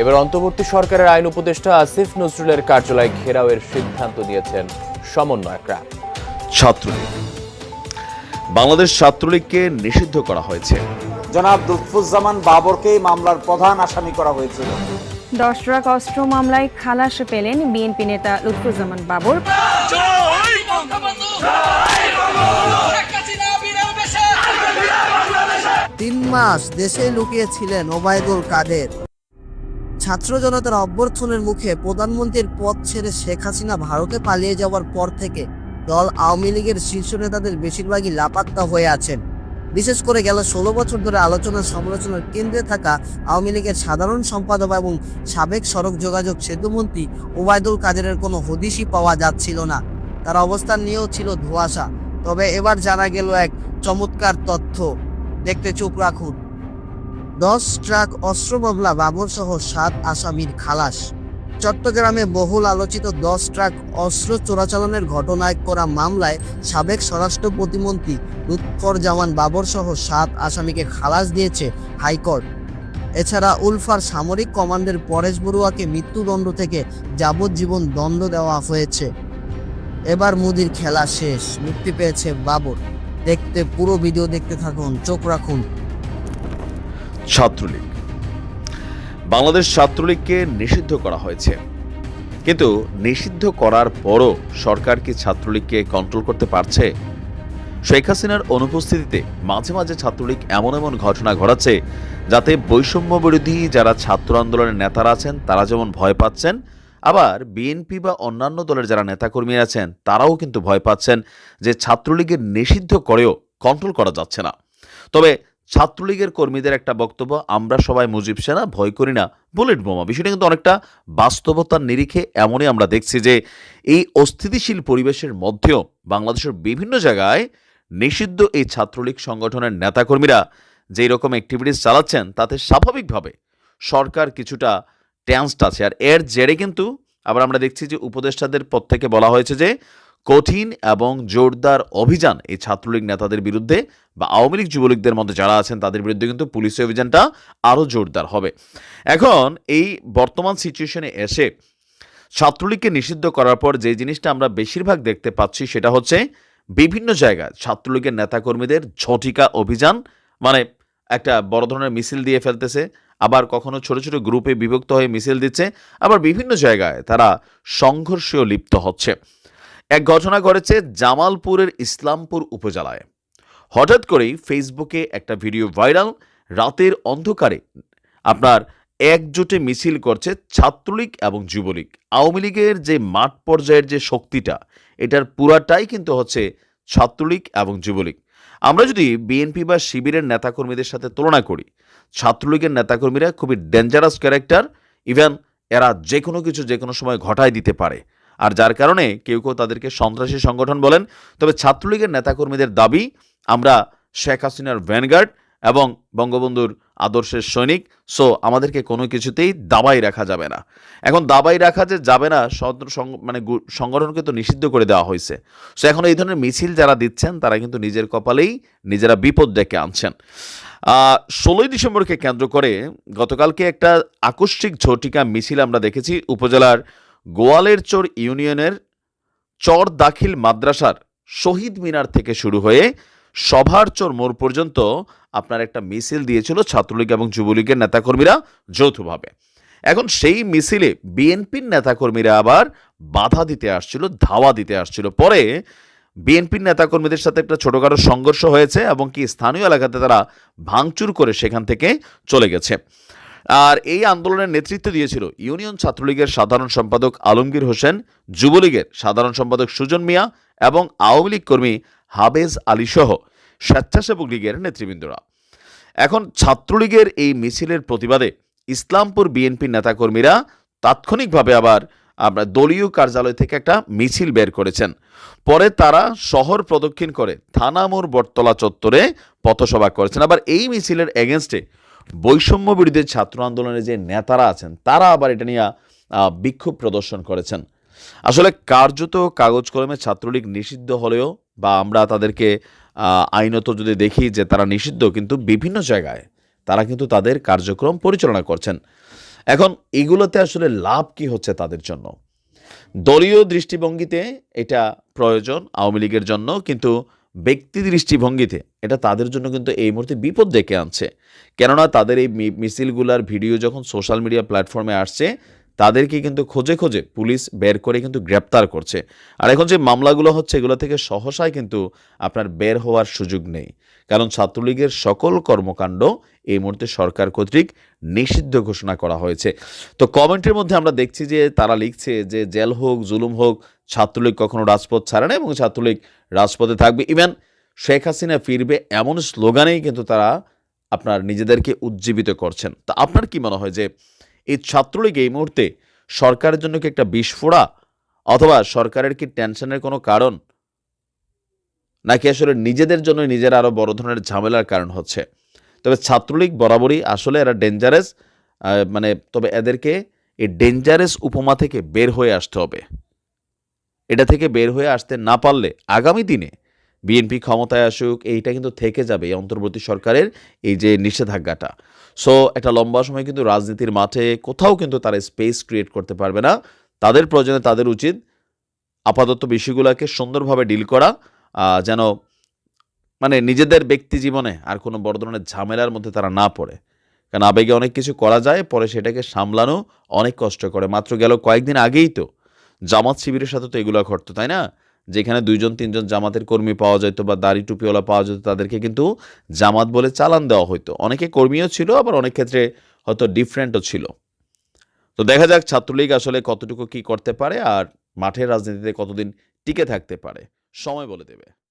এবার অন্তর্বর্তী সরকারের আইন উপদেষ্টা আসিফ নজরুলের কার্যালয় ঘেরাওয়ের সিদ্ধান্ত নিয়েছেন সমন্বয়করা। ছাত্রলীগ। বাংলাদেশ ছাত্রলীগকে নিষিদ্ধ করা হয়েছে। জনাব লুৎফুজ্জামান বাবরকে মামলার প্রধান আসামি করা হয়েছিল। দশ ট্রাক অস্ত্র মামলায় খালাস পেলেন বিএনপি নেতা লুৎফুজ্জামান বাবর। তিন মাস দেশে লুকিয়েছিলেন ওবায়দুল কাদের। ছাত্র জনতার অভ্যর্থনের মুখে প্রধানমন্ত্রীর পদ ছেড়ে শেখ হাসিনা ভারতে পালিয়ে যাওয়ার পর থেকে দল আওয়ামী লীগের শীর্ষ নেতাদের বেশিরভাগই লাপাত্তা হয়ে আছেন। বিশেষ করে গেল ষোলো বছর ধরে আলোচনা সমালোচনার কেন্দ্রে থাকা আওয়ামী লীগের সাধারণ সম্পাদক এবং সাবেক সড়ক যোগাযোগ সেতুমন্ত্রী ওবায়দুল কাদেরের কোনো হদিশই পাওয়া যাচ্ছিল না। তার অবস্থান নিয়েও ছিল ধোঁয়াশা। তবে এবার জানা গেল এক চমৎকার তথ্য। দেখতে চোখ রাখুন। দশ ট্রাক অস্ত্র মামলা বাবর সহ সাত আসামির খালাস। চট্টগ্রামে বহুল আলোচিত দশ ট্রাক অস্ত্র চোরাচালানের ঘটনায় করা মামলায় সাবেক স্বরাষ্ট্র প্রতিমন্ত্রী লুৎফর জামান বাবর সহ সাত আসামিকে খালাস দিয়েছে হাইকোর্ট। এছাড়া উলফার সামরিক কমান্ডের পরেশ বড়ুয়াকে মৃত্যুদণ্ড থেকে যাবজ্জীবন দণ্ড দেওয়া হয়েছে। এবার মোদির খেলা শেষ, মুক্তি পেয়েছে বাবর। দেখতে পুরো ভিডিও দেখতে থাকুন, চোখ রাখুন। ছাত্রলীগ। বাংলাদেশ ছাত্রলীগকে নিষিদ্ধ করা হয়েছে। কিন্তু নিষিদ্ধ করার পরও সরকার কি ছাত্রলীগকে কন্ট্রোল করতে পারছে? শেখ হাসিনার অনুপস্থিতিতে মাঝে মাঝে ছাত্রলীগ এমন এমন ঘটনা ঘটাচ্ছে যাতে বৈষম্য বিরোধী যারা ছাত্র আন্দোলনের নেতারা আছেন, তারা যেমন ভয় পাচ্ছেন, আবার বিএনপি বা অন্যান্য দলের যারা নেতাকর্মী আছেন, তারাও কিন্তু ভয় পাচ্ছেন যে ছাত্রলীগের নিষিদ্ধ করেও কন্ট্রোল করা যাচ্ছে না। তবে ছাত্রলীগের কর্মীদের একটা বক্তব্য, আমরা সবাই মুজিব সেনা, ভয় করি না। বুলেট বোমা। বিষয়টা কিন্তু অনেকটা বাস্তবতার নিরিখে এমনই আমরা দেখছি যে, এই অস্থিতিশীল পরিবেশের মধ্যেও বাংলাদেশের বিভিন্ন জায়গায় নিষিদ্ধ এই ছাত্রলীগ সংগঠনের নেতাকর্মীরা যেই রকম অ্যাক্টিভিটিস চালাচ্ছেন, তাতে স্বাভাবিকভাবে সরকার কিছুটা টেন্সড আছে। আর এর জেরে কিন্তু আবার আমরা দেখছি যে, উপদেষ্টাদের পদ থেকে বলা হয়েছে যে কঠিন এবং জোরদার অভিযান এই ছাত্রলীগ নেতাদের বিরুদ্ধে বা আওয়ামী লীগ যুবলীগদের মধ্যে যারা আছেন তাদের বিরুদ্ধে কিন্তু পুলিশি অভিযানটা আরও জোরদার হবে। এখন এই বর্তমান সিচুয়েশনে এসে ছাত্রলীগকে নিষিদ্ধ করার পর যে জিনিসটা আমরা বেশিরভাগ দেখতে পাচ্ছি সেটা হচ্ছে বিভিন্ন জায়গায় ছাত্রলীগের নেতাকর্মীদের ঝটিকা অভিযান মানে একটা বড় ধরনের মিছিল দিয়ে ফেলতেছে, আবার কখনো ছোট ছোট গ্রুপে বিভক্ত হয়ে মিছিল দিচ্ছে, আবার বিভিন্ন জায়গায় তারা সংঘর্ষেও লিপ্ত হচ্ছে। এক ঘটনা ঘটেছে জামালপুরের ইসলামপুর উপজেলায়। হঠাৎ করেই ফেসবুকে একটা ভিডিও ভাইরাল, রাতের অন্ধকারে আপনার একজোটে মিছিল করছে ছাত্রলীগ এবং যুবলীগ। আওয়ামী লীগের যে মাঠ পর্যায়ের যে শক্তিটা, এটার পুরাটাই কিন্তু হচ্ছে ছাত্রলীগ এবং যুবলীগ। আমরা যদি বিএনপি বা শিবিরের নেতাকর্মীদের সাথে তুলনা করি, ছাত্রলীগের নেতাকর্মীরা খুবই ডেঞ্জারাস ক্যারেক্টার ইভেন এরা যে কোনো কিছু যে কোনো সময় ঘটায় দিতে পারে। আর যার কারণে কেউ কেউ তাদেরকে সন্ত্রাসী সংগঠন বলেন। তবে ছাত্রলীগের নেতাকর্মীদের দাবি, আমরা শেখ হাসিনার ভ্যানগার্ড এবং বঙ্গবন্ধুর আদর্শের সৈনিক, সো আমাদেরকে কোনো কিছুতেই দাবাই রাখা যাবে না। এখন দাবাই রাখা যে যাবে না মানে সংগঠনকে তো নিষিদ্ধ করে দেওয়া হয়েছে। সো এখন এই ধরনের মিছিল যারা দিচ্ছেন, তারা কিন্তু নিজের কপালেই নিজেরা বিপদ ডেকে আনছেন। ষোলোই ডিসেম্বরকে কেন্দ্র করে গতকালকে একটা আকস্মিক ঝটিকা মিছিল আমরা দেখেছি উপজেলার গোয়ালের চর ইউনিয়নের চর দাখিল মাদ্রাসার শহীদ মিনার থেকে শুরু হয়ে সভার চর মোড় পর্যন্ত আপনার একটা মিছিল দিয়েছিল ছাত্রলীগ এবং যুবলীগের নেতাকর্মীরা যৌথভাবে। এখন সেই মিছিলে বিএনপির নেতাকর্মীরা আবার বাধা দিতে আসছিল, ধাওয়া দিতে আসছিল। পরে বিএনপির নেতাকর্মীদের সাথে একটা ছোটখাটো সংঘর্ষ হয়েছে এবং কি স্থানীয় এলাকাতে তারা ভাঙচুর করে সেখান থেকে চলে গেছে। আর এই আন্দোলনের নেতৃত্ব দিয়েছিল ইউনিয়ন ছাত্রলীগের সাধারণ সম্পাদক আলমগীর হোসেন, যুবলীগের সাধারণ সম্পাদক সুজন মিয়া এবং আওয়ামী লীগ কর্মী হাবেজ আলী সহ স্বেচ্ছাসেবক লীগের নেতৃবৃন্দরা। এখন ছাত্রলীগের এই মিছিলের প্রতিবাদে ইসলামপুর বিএনপির নেতাকর্মীরা তাৎক্ষণিকভাবে আবার আমরা দলীয় কার্যালয় থেকে একটা মিছিল বের করেছেন। পরে তারা শহর প্রদক্ষিণ করে থানা মোড় বটতলা চত্বরে পথসভা করেছেন। আবার এই মিছিলের এগেনস্টে বৈষম্য বিরোধী ছাত্র আন্দোলনের যে নেতারা আছেন, তারা আবার এটা নিয়ে বিক্ষোভ প্রদর্শন করেছেন। আসলে কার্যত কাগজ কলমে ছাত্রলীগ নিষিদ্ধ হলেও বা আমরা তাদেরকে আইনত যদি দেখি যে তারা নিষিদ্ধ, কিন্তু বিভিন্ন জায়গায় তারা কিন্তু তাদের কার্যক্রম পরিচালনা করছেন। এখন এগুলোতে আসলে লাভ কি হচ্ছে তাদের জন্য? দলীয় দৃষ্টিভঙ্গিতে এটা প্রয়োজন আওয়ামী লীগের জন্য, কিন্তু ব্যক্তি দৃষ্টিভঙ্গিতে এটা তাদের জন্য কিন্তু এই মুহূর্তে বিপদ ডেকে আনছে। কেননা তাদের এই মিছিলগুলার ভিডিও যখন সোশ্যাল মিডিয়া প্ল্যাটফর্মে আসছে তাদেরকে কিন্তু খোঁজে খোঁজে পুলিশ বের করে কিন্তু গ্রেপ্তার করছে। আর এখন যে মামলাগুলো হচ্ছে, এগুলো থেকে সহসায় কিন্তু আপনার বের হওয়ার সুযোগ নেই। কারণ ছাত্রলীগের সকল কর্মকাণ্ড এই মুহূর্তে সরকার কর্তৃক নিষিদ্ধ ঘোষণা করা হয়েছে। তো কমেন্টের মধ্যে আমরা দেখছি যে তারা লিখছে যে জেল হোক, জুলুম হোক, ছাত্রলীগ কখনো রাজপথ ছাড়ে না এবং ছাত্রলীগ রাজপথে থাকবে। ইভেন শেখ হাসিনা ফিরবে এমন স্লোগানেই কিন্তু তারা আপনার নিজেদেরকে উজ্জীবিত করছেন। তা আপনার কি মনে হয় যে এই ছাত্রলীগ এই মুহূর্তে সরকারের জন্য কি একটা বিস্ফোরা অথবা সরকারের কি টেনশনের কোনো কারণ? নাকি আসলে নিজেদের জন্য নিজেরা আরও বড় ধরনের ঝামেলার কারণ হচ্ছে? তবে ছাত্রলীগ বরাবরই আসলে এরা ডেঞ্জারাস মানে তবে এদেরকে এই ডেঞ্জারাস উপমা থেকে বের হয়ে আসতে হবে। এটা থেকে বের হয়ে আসতে না পারলে আগামী দিনে বিএনপি ক্ষমতায় আসুক, এইটা কিন্তু থেকে যাবে এই অন্তর্বর্তী সরকারের এই যে নিষেধাজ্ঞাটা। সো একটা লম্বা সময় কিন্তু রাজনীতির মাঠে কোথাও কিন্তু তারা স্পেস ক্রিয়েট করতে পারবে না। তাদের প্রয়োজনে তাদের উচিত আপাতত বিষয়গুলোকে সুন্দরভাবে ডিল করা যেন মানে নিজেদের ব্যক্তি জীবনে আর কোনো বড় ধরনের ঝামেলার মধ্যে তারা না পড়ে। কারণ আবেগে অনেক কিছু করা যায়, পরে সেটাকে সামলানো অনেক কষ্ট করে। মাত্র গেল কয়েকদিন আগেই তো জামাত শিবিরের সাথে তো এগুলো ঘটতো, তাই না? যেখানে দুইজন, তিনজন জামাতের কর্মী পাওয়া যেত বা দাড়ি টুপিওয়ালা পাওয়া যেত, তাদেরকে কিন্তু জামাত বলে চালান দেওয়া হতো অনেকে কর্মীও ছিল, আবার অনেক ক্ষেত্রে হয়তো ডিফারেন্টও ছিল। তো দেখা যাক ছাত্রলীগ আসলে কতটুকু কি করতে পারে আর মাঠের রাজনীতিতে কতদিন টিকে থাকতে পারে। সময় বলে দেবে।